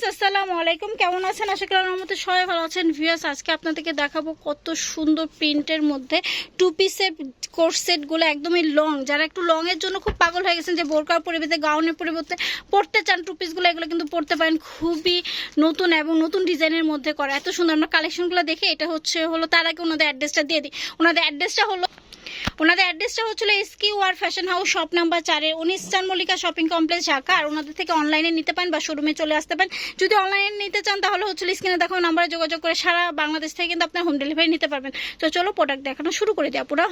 Friends আসসালামু আলাইকুম। কেমন আছেন? আশা করি আমার মতো সবাই ভালো আছেন। ভিউয়ার্স, আজকে আপনাদেরকে দেখাবো কত সুন্দর প্রিন্টের মধ্যে টু পিসের কোর্স সেটগুলো একদমই লং যারা একটু লং এর জন্য খুব পাগল হয়ে গেছেন যে বোরকার পরিবর্তে, গাউনের পরিবর্তে পড়তে চান টু পিসগুলো এগুলো কিন্তু পড়তে পারেন খুবই নতুন এবং নতুন ডিজাইনের মধ্যে করা। এত সুন্দর আমরা কালেকশনগুলো দেখে এটা হচ্ছে হলো, তার আগে ওনাদের অ্যাড্রেসটা দিয়ে দিই। ওনাদের অ্যাড্রেসটা হলো ওনাদের অ্যাড্রেসটা হচ্ছিল SQ R fashion house, shop number চারের উনিশ চার মল্লিকা শপিং কমপ্লেক্স, ঢাকা। আর ওনাদের থেকে অনলাইনে নিতে পারেন বা শোরুমে চলে আসতে পারেন। যদি অনলাইনে নিতে চান, তাহলে হচ্ছিল স্ক্রিনে দেখো নাম্বারে যোগাযোগ করে সারা বাংলাদেশ থেকে কিন্তু আপনার হোম ডেলিভারি নিতে পারবেন। তো চলো প্রোডাক্ট দেখানো শুরু করে দেওয়া পুরো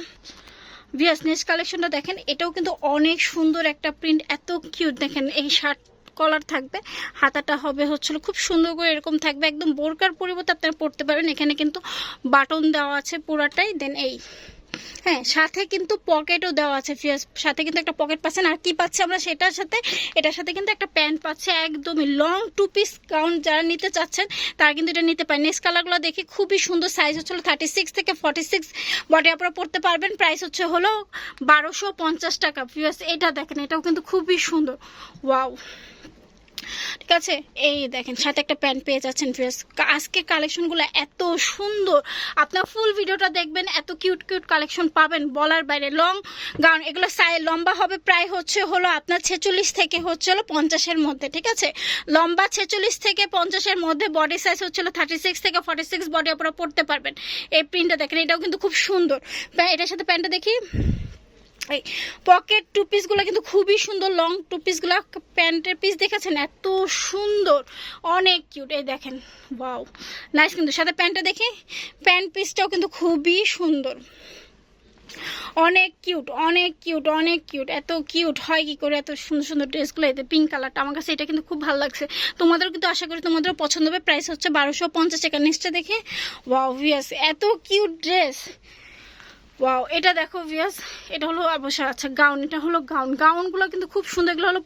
ভিয়াস নেক্সট কালেকশনটা দেখেন। এটাও কিন্তু অনেক সুন্দর একটা প্রিন্ট এত কিউট দেখেন। এই শার্ট কলার থাকবে। হাতাটা হবে হচ্ছিল খুব সুন্দর করে এরকম থাকবে। একদম বোরকার পরিবর্তে আপনারা পড়তে পারবেন এখানে কিন্তু বাটন দেওয়া আছে পুরাটাই। দেন এই। হ্যাঁ সাথে কিন্তু পকেটও দেওয়া আছে ফিয়াস সাথে কিন্তু একটা পকেট পাচ্ছেন। আর কি পাচ্ছে আমরা সেটার সাথে? এটার সাথে কিন্তু একটা প্যান্ট পাচ্ছে একদমই লং টু পিস গাউন যারা নিতে চাচ্ছেন, তারা কিন্তু এটা নিতে পারেন। নেক্সট কালারগুলো দেখি খুবই সুন্দর সাইজ হচ্ছে থার্টি সিক্স থেকে ফর্টি সিক্স বডি আপনারা পড়তে পারবেন প্রাইস হচ্ছে হলো বারোশো পঞ্চাশ টাকা। ফিয়াস এটা দেখেন, এটাও কিন্তু খুবই সুন্দর। ওয়াও ঠিক আছে? এই দেখেন, সাথে একটা প্যান্ট পেয়ে যাচ্ছেন ড্রেস আজকে কালেকশনগুলো এত সুন্দর। আপনার ফুল ভিডিওটা দেখবেন, এত কিউট কিউট কালেকশন পাবেন বলার বাইরে। লং গাউন এগুলো লম্বা হবে, প্রায় হচ্ছে হলো আপনার ছেচল্লিশ থেকে হচ্ছে হলো পঞ্চাশের মধ্যে, ঠিক আছে? লম্বা ছেচল্লিশ থেকে পঞ্চাশের মধ্যে বডি সাইজ হচ্ছে হলো থার্টি সিক্স থেকে ফর্টি সিক্স বডি আপনারা পড়তে পারবেন। এই প্রিন্টটা দেখেন, এটাও কিন্তু খুব সুন্দর। এটার সাথে প্যান্টটা দেখি। এই পকেট টু পিসগুলো কিন্তু খুবই সুন্দর লং টু পিসগুলো প্যান্টের পিস দেখেছেন? এত সুন্দর, অনেক কিউট এই দেখেন বাউ নাইস কিন্তু। সাথে প্যান্টটা দেখি, প্যান্ট পিসটাও কিন্তু খুবই সুন্দর। অনেক কিউট অনেক কিউট অনেক কিউট এত কিউট হয় কি করে এত সুন্দর সুন্দর ড্রেসগুলো, এতে পিঙ্ক কালারটা আমার কাছে এটা কিন্তু খুব ভালো লাগছে। তোমাদেরও কিন্তু আশা করি তোমাদেরও পছন্দ হবে। প্রাইস হচ্ছে বারোশো পঞ্চাশ টাকা। নেক্সটটা দেখে। ওয়াও ভিয়াস এত কিউট ড্রেস ওয়াও এটা দেখো ভিয়াস এটা হলো অবশ্য আচ্ছা গাউন, এটা হলো গাউন। গাউনগুলো কিন্তু খুব সুন্দর, এগুলো হলো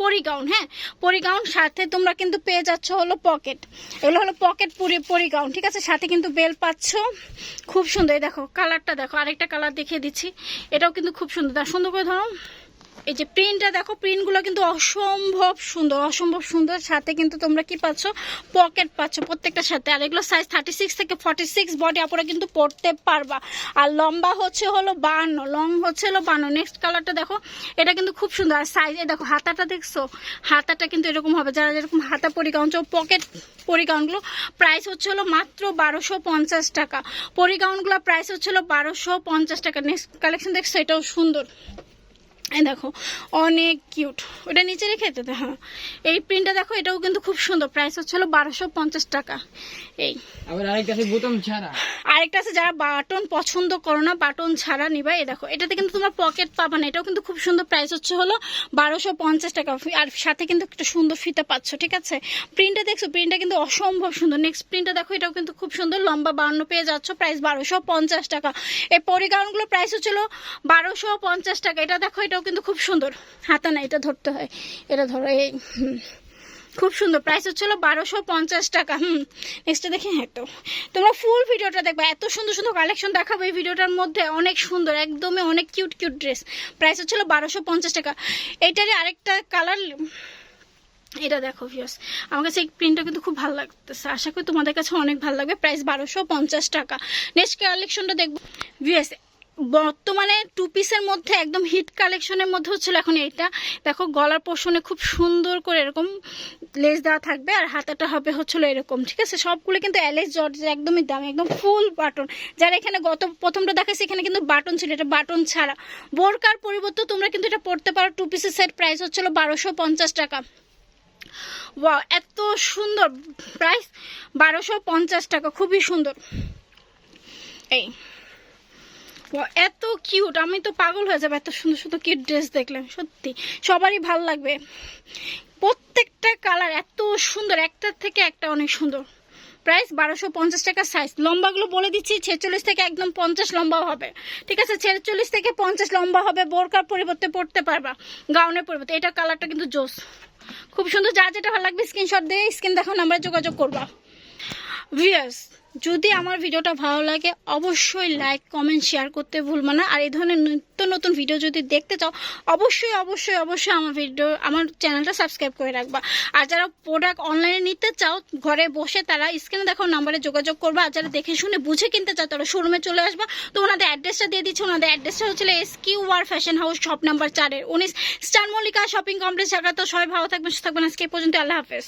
পরি গাউন হ্যাঁ? পরি গাউন সাথে তোমরা কিন্তু পেয়ে যাচ্ছ হলো পকেট। এগুলো হলো পকেট পরি পরি গাউন ঠিক আছে? সাথে কিন্তু বেল পাচ্ছ। খুব সুন্দর দেখো, কালারটা দেখো, আরেকটা কালার দেখিয়ে দিচ্ছি। এটাও কিন্তু খুব সুন্দর। সুন্দর করে ধরো। এই যে প্রিন্টটা দেখো প্রিন্টগুলো কিন্তু অসম্ভব সুন্দর অসম্ভব সুন্দর। সাথে কিন্তু তোমরা কি পাচ্ছ? পকেট পাচ্ছ প্রত্যেকটা সাথে। আর এগুলো সাইজ থার্টি সিক্স থেকে ফর্টি সিক্স বডি আপনারা কিন্তু পড়তে পারবা। আর লম্বা হচ্ছে হলো বান্ন লং হচ্ছে হলো বান্ন নেক্সট কালারটা দেখো, এটা কিন্তু খুব সুন্দর। আর সাইজ দেখো, হাতাটা দেখছ? হাতাটা কিন্তু এরকম হবে। যারা যেরকম হাতা পরিগাউন পকেট পরিগাউনগুলো প্রাইস হচ্ছে হলো মাত্র বারোশো পঞ্চাশ টাকা। পরিগাউনগুলো প্রাইস হচ্ছে হলো বারোশো পঞ্চাশ টাকা। নেক্সট কালেকশন দেখছ, এটাও সুন্দর। দেখো অনেক কিউট ওটা নিচে রেখে দিতে হ্যাঁ। এই প্রিন্টটা দেখো এটাও কিন্তু খুব সুন্দর। প্রাইস হচ্ছে হলো বারোশো পঞ্চাশ টাকা। এই। আবার আরেকটা আছে বোতাম ছাড়া। আরেকটা আছে যারা বাটন পছন্দ করো না বাটন ছাড়া নিবা। এই দেখো এটাতে কিন্তু তোমার পকেট পাবা না। এটাও কিন্তু খুব সুন্দর প্রাইস হচ্ছে হলো বারোশো পঞ্চাশ টাকা। আর সাথে কিন্তু একটা সুন্দর ফিতা পাচ্ছ ঠিক আছে? প্রিন্টটা দেখছ প্রিন্টটা কিন্তু অসম্ভব সুন্দর। নেক্সট প্রিন্টটা দেখো এটাও কিন্তু খুব সুন্দর। লম্বা বান্ন পেয়ে যাচ্ছ প্রাইস বারোশো পঞ্চাশ টাকা। এই পরিগাউনগুলোর প্রাইস হচ্ছিল বারোশো পঞ্চাশ টাকা। এটা দেখো এটাও কিন্তু খুব সুন্দর। হাতা না, এটা ধরতে হয়। এটা ধরো, এই খুব সুন্দর। প্রাইস হচ্ছিল বারোশো পঞ্চাশ টাকা, হুম। নেক্সটটা দেখি হ্যাঁ তো। তোমরা ফুল ভিডিওটা দেখবে। এত সুন্দর সুন্দর কালেকশন দেখাবো এই ভিডিওটার মধ্যে। অনেক সুন্দর, একদমই অনেক কিউট কিউট ড্রেস প্রাইস হচ্ছিল বারোশো পঞ্চাশ টাকা। এইটারই আরেকটা কালার এটা দেখো ভিউস আমার কাছে এই প্রিন্টটা কিন্তু খুব ভালো লাগতেছে। আশা করি তোমাদের কাছে অনেক ভালো লাগবে। প্রাইস বারোশো পঞ্চাশ টাকা। নেক্সট কালেকশনটা দেখব। ভিউস বর্তমানে টু পিসের মধ্যে একদম হিট কালেকশনের মধ্যে হচ্ছিল এখন এইটা। দেখো, গলার পোষণে খুব সুন্দর করে এরকম লেস দেওয়া থাকবে আর হাতাটা হবে হচ্ছিল এরকম, ঠিক আছে? সবগুলো কিন্তু অ্যালেস জর্জের একদমই দামি, একদম ফুল বাটন যারা এখানে গত প্রথমটা দেখাচ্ছি এখানে কিন্তু বাটন ছিল, এটা বাটন ছাড়া। বোরকার পরিবর্তে তোমরা কিন্তু এটা পড়তে পারো টু পিসের সেট প্রাইস হচ্ছিল বারোশো পঞ্চাশ টাকা। এত সুন্দর প্রাইস বারোশো পঞ্চাশ টাকা, খুবই সুন্দর। এই। এত কিউট আমি তো পাগল হয়ে যাবে, এত সুন্দর সুন্দর কিউট ড্রেস দেখলাম, সত্যি। সবারই ভালো লাগবে। প্রত্যেকটা কালার এত সুন্দর, একটার থেকে একটা অনেক সুন্দর। প্রাইস বারোশো পঞ্চাশ টাকা সাইজ লম্বাগুলো বলে দিচ্ছি, ছেচল্লিশ থেকে একদম পঞ্চাশ লম্বা হবে। ঠিক আছে, ছেচল্লিশ থেকে পঞ্চাশ লম্বা হবে, বোরকার পরিবর্তে পড়তে পারবা, গাউনের পরিবর্তে। এটা কালারটা কিন্তু জোস। খুব সুন্দর, যা যেটা ভালো লাগবে স্ক্রিনশট দিয়ে স্ক্রিন দেখো নাম্বারে যোগাযোগ করবা। ভিয়ার্স যদি আমার ভিডিওটা ভালো লাগে, অবশ্যই লাইক কমেন্ট শেয়ার করতে ভুলবে না। আর এই ধরনের নিত্য নতুন ভিডিও যদি দেখতে চাও, অবশ্যই অবশ্যই অবশ্যই আমার ভিডিও আমার চ্যানেলটা সাবস্ক্রাইব করে রাখবা। আর যারা প্রোডাক্ট অনলাইনে নিতে চাও, ঘরে বসে তারা স্ক্রিনে দেখো নাম্বারে যোগাযোগ করবা। আর যারা দেখে শুনে বুঝে কিনতে চাও, তারা শোরুমে চলে আসবা। তো ওনাদের অ্যাড্রেসটা দিয়ে দিচ্ছে। ওনাদের অ্যাড্রেসটা হচ্ছে S Q R fashion house shop number চারের। উনিশ, স্টার মল্লিকা শপিং কমপ্লেক্স জায়গা তো সবাই ভালো থাকবেন, সুস্থ থাকবেন। আজকে পর্যন্ত আল্লাহ হাফেজ।